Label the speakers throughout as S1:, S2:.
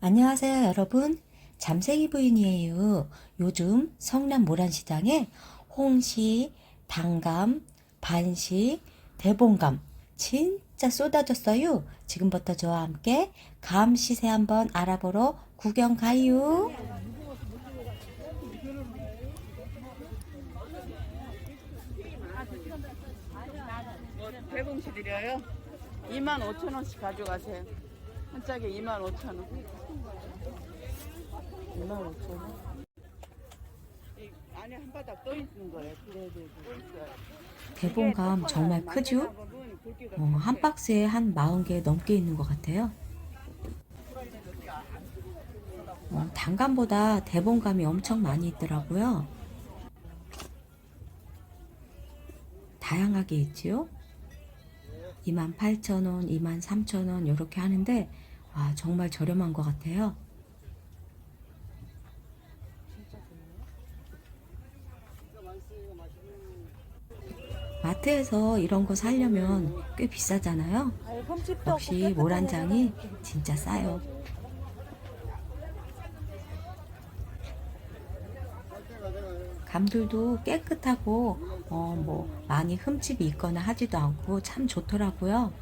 S1: 안녕하세요, 여러분. 잠생이 부인이에요. 요즘 성남 모란시장에 홍시, 당감, 반식, 대봉감 진짜 쏟아졌어요. 지금부터 저와 함께 감 시세 한번 알아보러 구경 가요.
S2: 뭐 대봉시 드려요? 2만 5천 원씩 가져가세요. 한 짝에 2만 5천 원. 2만 5천 원. 이 안에 한 바닥 떠 있는 거예요.
S1: 대봉감 정말 크죠? 어, 한 박스에 한 40개 넘게 있는 것 같아요. 어, 단감보다 대봉감이 엄청 많이 있더라고요. 다양하게 있지요. 28,000원, 23,000원 이렇게 하는데 와, 정말 저렴한 것 같아요. 마트에서 이런 거 사려면 꽤 비싸잖아요. 역시 모란장이 진짜 싸요. 감들도 깨끗하고 어 뭐 많이 흠집이 있거나 하지도 않고 참 좋더라고요.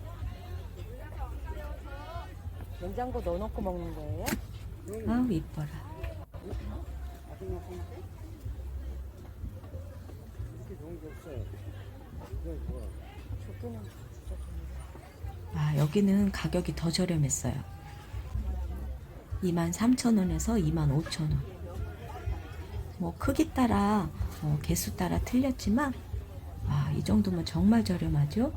S3: 냉장고 넣어놓고 먹는 거예요?
S1: 아우 이뻐라.
S3: 좋기는 진짜 좋네.
S1: 아 여기는 가격이 더 저렴했어요. 23,000원에서 25,000원. 뭐 크기 따라 어, 개수 따라 틀렸지만 아, 이 정도면 정말 저렴하죠?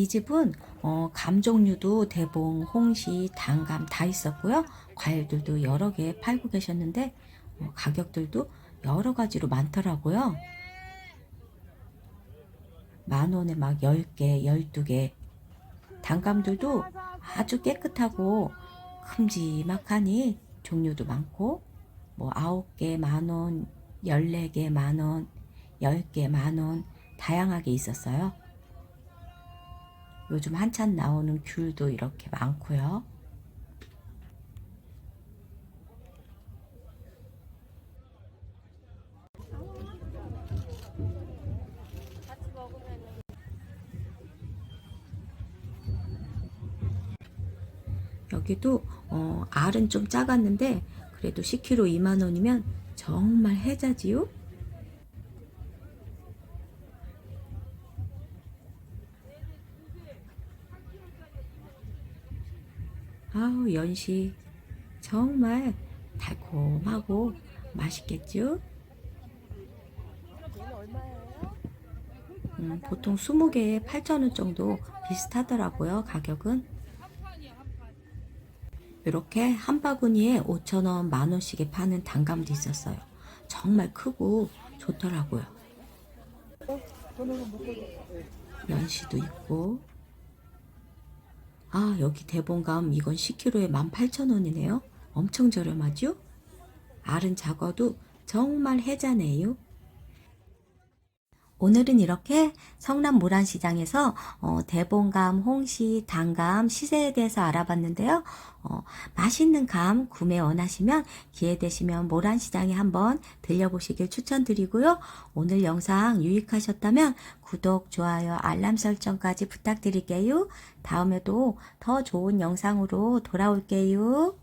S1: 이 집은 어, 감 종류도 대봉, 홍시, 단감 다 있었고요. 과일들도 여러 개 팔고 계셨는데 어, 가격들도 여러 가지로 많더라고요. 만 원에 막 10개, 12개. 단감들도 아주 깨끗하고 큼지막하니 종류도 많고 뭐 9개 만 원, 14개 만 원, 10개 만 원 다양하게 있었어요. 요즘 한참 나오는 귤도 이렇게 많고요. 여기도 어, 알은 좀 작았는데 그래도 10kg 2만 원이면 정말 혜자지요? 아우 연시 정말 달콤하고 맛있겠죠? 음, 보통 20개에 8,000원 정도 비슷하더라고요, 가격은. 이렇게 한 바구니에 5,000원, 만원씩에 파는 단감도 있었어요. 정말 크고 좋더라고요. 연시도 있고. 아, 여기 대봉감 이건 10kg에 18,000원이네요. 엄청 저렴하죠? 알은 작아도 정말 혜자네요. 오늘은 이렇게 성남 모란시장에서 어, 대봉감, 홍시, 단감 시세에 대해서 알아봤는데요. 어, 맛있는 감 구매 원하시면 기회 되시면 모란시장에 한번 들려보시길 추천드리고요. 오늘 영상 유익하셨다면 구독, 좋아요, 알람 설정까지 부탁드릴게요. 다음에도 더 좋은 영상으로 돌아올게요.